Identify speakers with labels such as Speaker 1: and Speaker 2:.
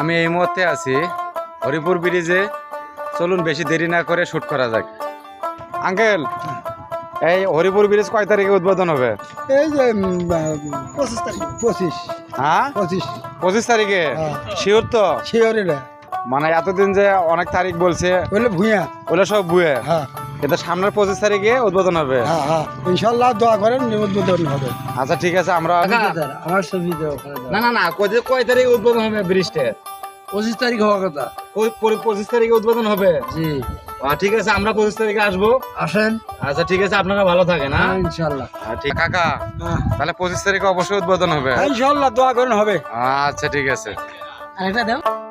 Speaker 1: আমি এই মুহূর্তে আছি হরিপুর ব্রিজে। চলুন বেশি দেরি না করে শুট করা যাক। আঙ্কেল এই হরিপুর ব্রিজ কয় তারিখে উদ্বোধন হবে?
Speaker 2: এই যে পঁচিশ তারিখ। পঁচিশ।
Speaker 1: হ্যাঁ?
Speaker 2: পঁচিশ।
Speaker 1: পঁচিশ তারিখে?
Speaker 2: হ্যাঁ।
Speaker 1: শিওর তো?
Speaker 2: শিওরে রে
Speaker 1: মানে এতদিন যে অনেক তারিখ বলছে
Speaker 2: বলে ভূঁয়া
Speaker 1: ওগুলো সব বুয়ে
Speaker 2: হ্যাঁ।
Speaker 1: এটা সামনের পঁচিশ তারিখে উদ্বোধন হবে?
Speaker 2: হ্যাঁ হ্যাঁ। ইনশাল্লাহ দোয়া করেন উদ্বোধন হবে।
Speaker 1: আচ্ছা ঠিক আছে আমরা
Speaker 2: আমার ছবি
Speaker 1: না না না কয় কয় তারিখে উদ্বোধন হবে ব্রিজটা?
Speaker 2: পঁচিশ তারিখ হওয়ার কথা।
Speaker 1: ওই পঁচিশ তারিখে উদ্বোধন হবে?
Speaker 2: জি।
Speaker 1: আহ, ঠিক আছে আমরা পঁচিশ তারিখে আসব।
Speaker 2: আসেন।
Speaker 1: আচ্ছা ঠিক আছে আপনারা ভালো থাকেন হ্যাঁ?
Speaker 2: ইনশাল্লাহ।
Speaker 1: ঠিক। কাকা তাহলে পঁচিশ তারিখে অবশ্যই উদ্বোধন হবে।
Speaker 2: ইনশাল্লাহ দোয়া করেন হবে।
Speaker 1: আচ্ছা ঠিক আছে।
Speaker 2: আরেকটা দাও।